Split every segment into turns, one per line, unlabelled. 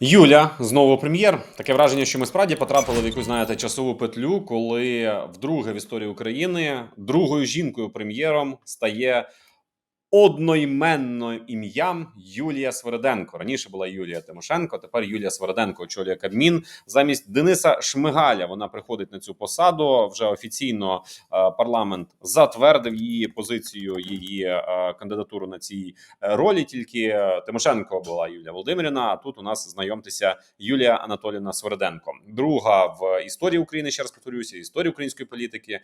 Юля знову прем'єр. Таке враження, що ми справді потрапили в якусь знаєте часову петлю, коли вдруге в історії України другою жінкою прем'єром стає одноіменним ім'ям Юлія Свериденко. Раніше була Юлія Тимошенко, тепер Юлія Свериденко очолює Кабмін замість Дениса Шмигаля. Вона приходить на цю посаду. Вже офіційно е, парламент затвердив її позицію, її е, кандидатуру на цій е, ролі. Тільки Тимошенко була Юлія Володимирівна. А тут у нас знайомтеся Юлія Анатоліївна Свериденко, друга в історії України. Ще раз повторюся, історії української політики.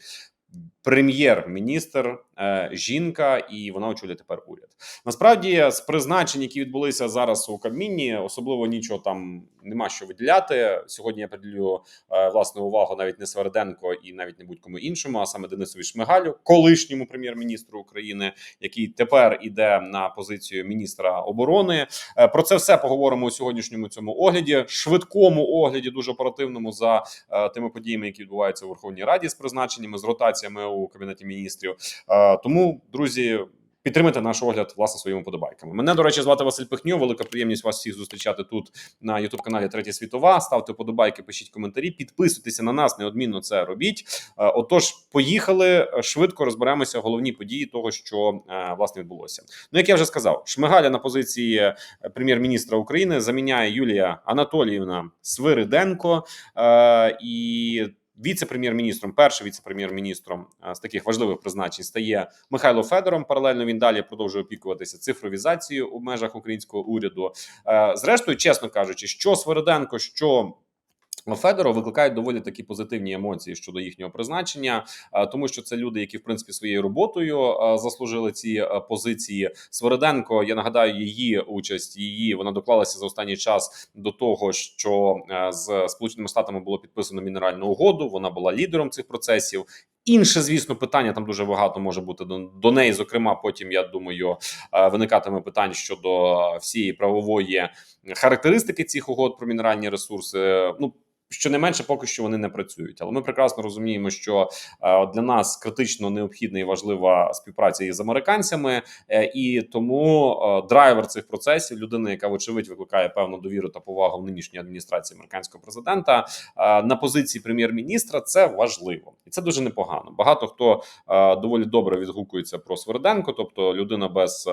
Прем'єр-міністр, е, жінка, і вона очолює тепер уряд. Насправді, з призначень, які відбулися зараз у Кабміні, особливо нічого там нема що виділяти. Сьогодні я приділю е, власне увагу навіть не Сверденко і навіть не будь-кому іншому, а саме Денисові Шмигалю, колишньому прем'єр-міністру України, який тепер іде на позицію міністра оборони. Е, Про це все поговоримо у сьогоднішньому цьому огляді, швидкому огляді, дуже оперативному за тими подіями, які відбуваються у Верховній Раді з призначеннями, з ротаціями у кабінеті міністрів. Е, Тому, друзі. Підтримайте наш огляд власне своїми подобайками. Мене до речі, звати Василь Пихньо. Велика приємність вас всіх зустрічати тут на youtube каналі Третя світова. Ставте подобайки, пишіть коментарі, підписуйтеся на нас. Неодмінно це робіть. Е, Отож, поїхали швидко. Розберемося головні події того, що е, власне відбулося. Ну як я вже сказав, Шмигаля на позиції прем'єр-міністра України заміняє Юлія Анатоліївна Свириденко і. Віце-прем'єр-міністром, першим віце-прем'єр-міністром е, з таких важливих призначень стає Михайло Федором. Паралельно він далі продовжує опікуватися цифровізацією у межах українського уряду. Е, Зрештою, чесно кажучи, що Свириденко, що Федоров викликають доволі такі позитивні емоції щодо їхнього призначення, е, тому що це люди, які в принципі своєю роботою е, заслужили ці е, позиції. Свериденко, я нагадаю, її участь її вона доклалася за останній час до того, що е, з Сполученими Штатами було підписано мінеральну угоду. Вона була лідером цих процесів. Інше, звісно, питання там дуже багато може бути до, до неї. Зокрема, потім я думаю, е, виникатиме питань щодо всієї правової характеристики цих угод про мінеральні ресурси. Ну Щонайменше поки що вони не працюють, але ми прекрасно розуміємо, що е, для нас критично необхідна і важлива співпраця із американцями, е, і тому е, драйвер цих процесів, людина, яка вочевидь викликає певну довіру та повагу в нинішній адміністрації американського президента на позиції прем'єр-міністра, це важливо і це дуже непогано. Багато хто доволі добре відгукується про Сверденко, тобто людина без.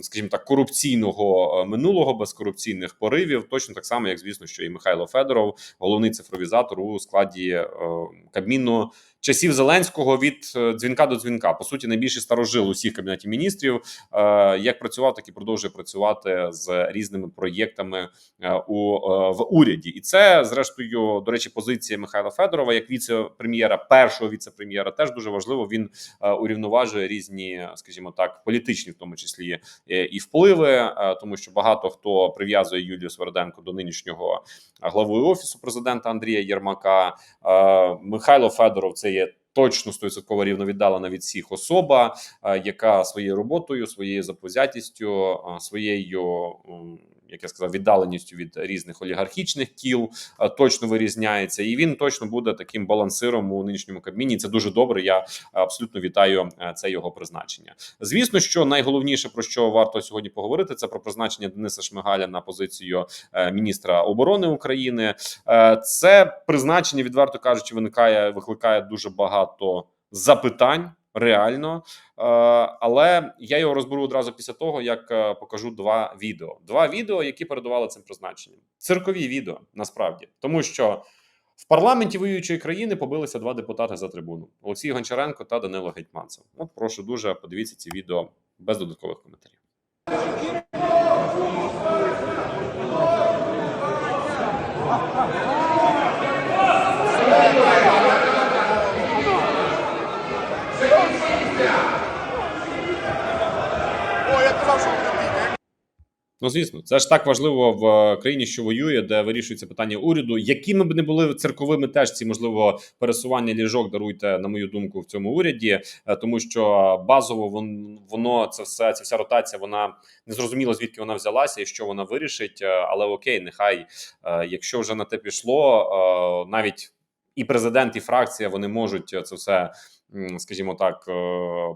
Скажімо так, корупційного е, минулого без корупційних поривів, точно так само, як звісно, що і Михайло Федоров, головний цифровізатор у складі е, Кабміну часів Зеленського від е, дзвінка до дзвінка. По суті, найбільший старожил усіх кабінетів міністрів. Як працював, так і продовжує працювати з різними проєктами у в уряді, і це зрештою, до речі, позиція Михайла Федорова як віце-прем'єра, першого віце-прем'єра, теж дуже важливо. Він урівноважує різні, скажімо так, політичні, в тому числі і впливи, е, тому що багато хто прив'язує Юлію Сверденко до нинішнього главою глави офісу президента Андрія Єрмака. Е, Михайло Федоров це є. Точно стовідсотково рівно віддалена від всіх особа, е, яка своєю роботою, своєю заповзятістю, е, своєю як я сказав, віддаленістю від різних олігархічних кіл е, точно вирізняється, і він точно буде таким балансиром у нинішньому кабміні. Це дуже добре. Я абсолютно вітаю е, це його призначення. Звісно, що найголовніше про що варто сьогодні поговорити, це про призначення Дениса Шмигаля на позицію е, міністра оборони України. Це призначення, відверто кажучи, виникає, викликає дуже багато запитань. Реально, Е, але я його розберу одразу після того, як е, покажу два відео. Два відео, які передували цим призначенням. Циркові відео насправді, тому що в парламенті воюючої країни побилися два депутати за трибуну: Олексій Гончаренко та Данило Гетьманцев. От прошу дуже подивіться ці відео без додаткових коментарів.
Казав, що буде війни.
Ну, звісно, це ж так важливо в е, країні, що воює, де вирішується питання уряду. Якими б не були цирковими теж ці можливо пересування ліжок, даруйте, на мою думку, в цьому уряді, е, тому що базово вон- воно це все, ця вся ротація, вона не зрозуміло звідки вона взялася і що вона вирішить. е, Але окей, нехай, якщо вже на те пішло, навіть і президент, і фракція вони можуть це все скажімо так, е,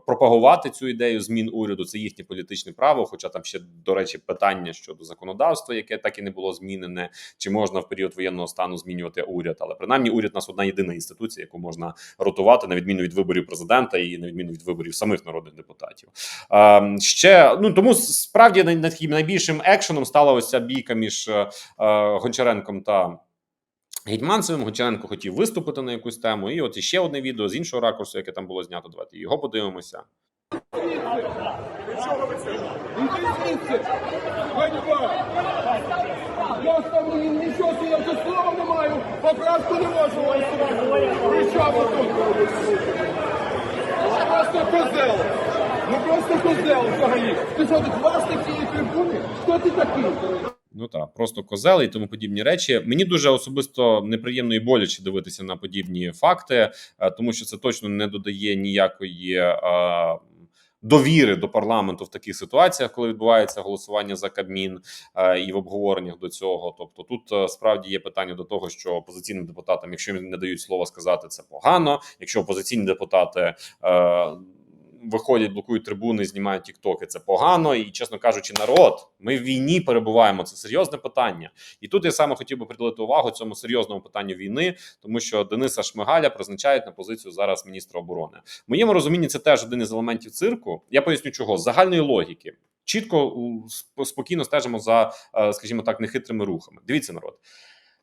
пропагувати цю ідею змін уряду. Це їхнє політичне право. Хоча там ще до речі питання щодо законодавства, яке так і не було змінене, чи можна в період воєнного стану змінювати уряд. Але принаймні уряд у нас одна єдина інституція, яку можна ротувати на відміну від виборів президента і на відміну від виборів самих народних депутатів. Е, ще ну тому справді таким найбільшим екшеном стала ось ця бійка між е, е, Гончаренком та. Гетьманцевим Гончаренко хотів виступити на якусь тему, і от іще одне відео з іншого ракурсу, яке там було знято. Давайте його подивимося.
Я ставлю нічого, я вже слова не маю, поправку не можу голосувати. При чому тут? Просто козел. Ну просто козел взагалі. Ти що, тут власник цієї трибуни? Хто ти такий?
Ну так, просто козели і тому подібні речі. Мені дуже особисто неприємно і боляче дивитися на подібні факти, е, тому що це точно не додає ніякої. е, Довіри до парламенту в таких ситуаціях, коли відбувається голосування за Кабмін е, і в обговореннях до цього. Тобто, тут е, справді є питання до того, що опозиційним депутатам, якщо їм не дають слова сказати, це погано. Якщо опозиційні депутати е, виходять, блокують трибуни, знімають тіктоки, це погано. І чесно кажучи, народ, ми в війні перебуваємо. Це серйозне питання. І тут я саме хотів би приділити увагу цьому серйозному питанню війни, тому що Дениса Шмигаля призначають на позицію зараз міністра оборони. В моєму розумінні це теж один із елементів цирку. Я поясню, чого з загальної логіки. Чітко спокійно стежимо за, е, скажімо так, нехитрими рухами. Дивіться, народ.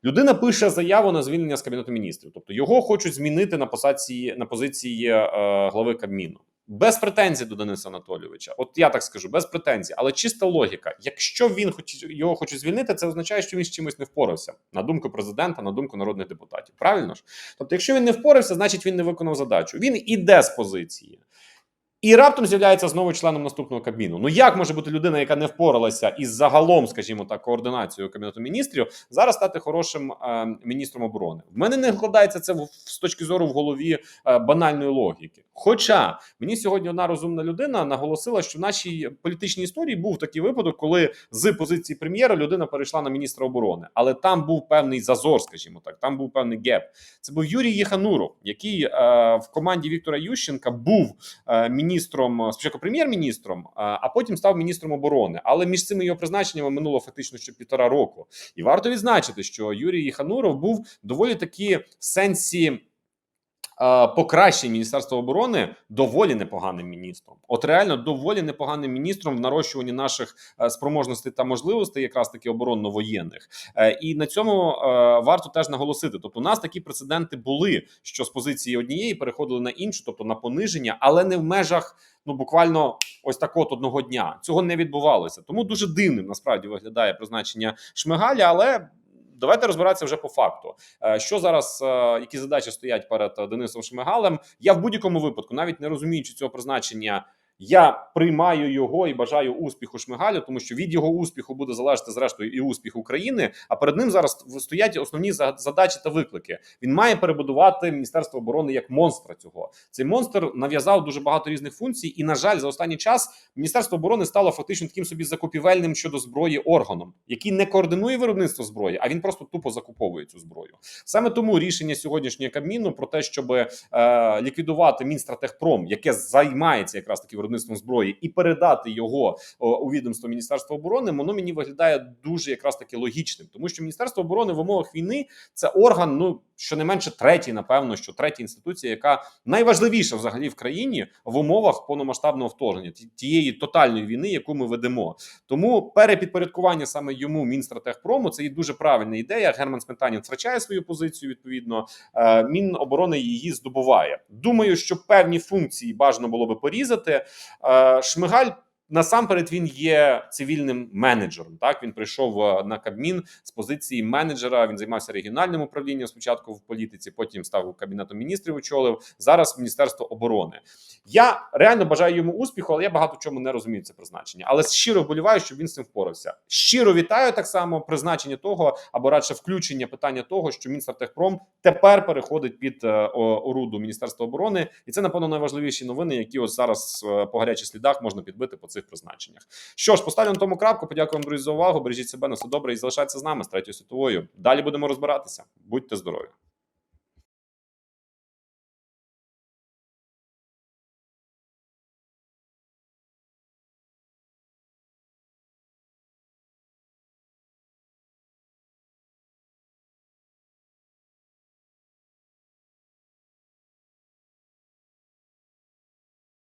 Людина пише заяву на звільнення з кабінету міністрів, тобто його хочуть змінити на позиції на позиції е, глави Кабміну. Без претензій до Дениса Анатолійовича, от я так скажу, без претензій, але чиста логіка. Якщо він хоч його хоче звільнити, це означає, що він з чимось не впорався на думку президента, на думку народних депутатів. Правильно ж? Тобто, якщо він не впорався, значить він не виконав задачу. Він іде з позиції. І раптом з'являється знову членом наступного кабміну. Ну як може бути людина, яка не впоралася із загалом, скажімо так, координацією кабінету міністрів, зараз стати хорошим е, міністром оборони? В мене не вкладається це в, з точки зору в голові е, банальної логіки. Хоча мені сьогодні одна розумна людина наголосила, що в нашій політичній історії був такий випадок, коли з позиції прем'єра людина перейшла на міністра оборони, але там був певний зазор, скажімо так, там був певний геп. Це був Юрій Єхануров, який е, в команді Віктора Ющенка був е, міністром спочатку прем'єр-міністром, е, а потім став міністром оборони. Але між цими його призначеннями минуло фактично ще півтора року. І варто відзначити, що Юрій Єхануров був доволі таки в сенсі. Покращення Міністерства оборони доволі непоганим міністром. От реально доволі непоганим міністром в нарощуванні наших е, спроможностей та можливостей, якраз таки оборонно-воєнних. Е, І на цьому е, варто теж наголосити. Тобто, у нас такі прецеденти були, що з позиції однієї переходили на іншу, тобто на пониження, але не в межах ну буквально ось так от одного дня. Цього не відбувалося. Тому дуже дивним насправді виглядає призначення Шмигаля, але. Давайте розбиратися вже по факту. Е, Що зараз, е, які задачі стоять перед Денисом Шмигалем? Я в будь-якому випадку, навіть не розуміючи цього призначення, я приймаю його і бажаю успіху Шмигалю, тому що від його успіху буде залежати зрештою і успіх України. А перед ним зараз стоять основні за- задачі та виклики. Він має перебудувати міністерство оборони як монстра цього. Цей монстр нав'язав дуже багато різних функцій, і на жаль, за останній час міністерство оборони стало фактично таким собі закупівельним щодо зброї органом, який не координує виробництво зброї, а він просто тупо закуповує цю зброю. Саме тому рішення сьогоднішнього Кабміну про те, щоб е, ліквідувати Мінстратехпром, яке займається якраз таки виробництвом зброї, і передати його у відомство Міністерства оборони, воно мені виглядає дуже якраз таки логічним, тому що Міністерство оборони в умовах війни це орган, ну щонайменше третій, напевно, що третя інституція, яка найважливіша взагалі в країні в умовах повномасштабного вторгнення тієї тотальної війни, яку ми ведемо. Тому перепідпорядкування саме йому Мінстратехпрому це є дуже правильна ідея. Герман Сметанін втрачає свою позицію. Відповідно, е, Міноборони її здобуває. Думаю, що певні функції бажано було би порізати. Е, Шмигаль. Насамперед він є цивільним менеджером. Так він прийшов е, на Кабмін з позиції менеджера. Він займався регіональним управлінням спочатку в політиці, потім став кабінетом міністрів. Очолив зараз Міністерство оборони. Я реально бажаю йому успіху, але я багато чому не розумію це призначення. Але щиро вболіваю, щоб він з цим впорався. Щиро вітаю так само призначення того, або радше включення питання того, що Мінстратехпром тепер переходить під е, оруду Міністерства оборони, і це напевно найважливіші новини, які ось зараз е, по гарячих слідах можна підбити по цих призначеннях. Що ж, поставлю на тому крапку. Подякуємо, друзі, за увагу. Бережіть себе на все добре і залишайтеся з нами з третьою світовою. Далі будемо розбиратися. Будьте здорові.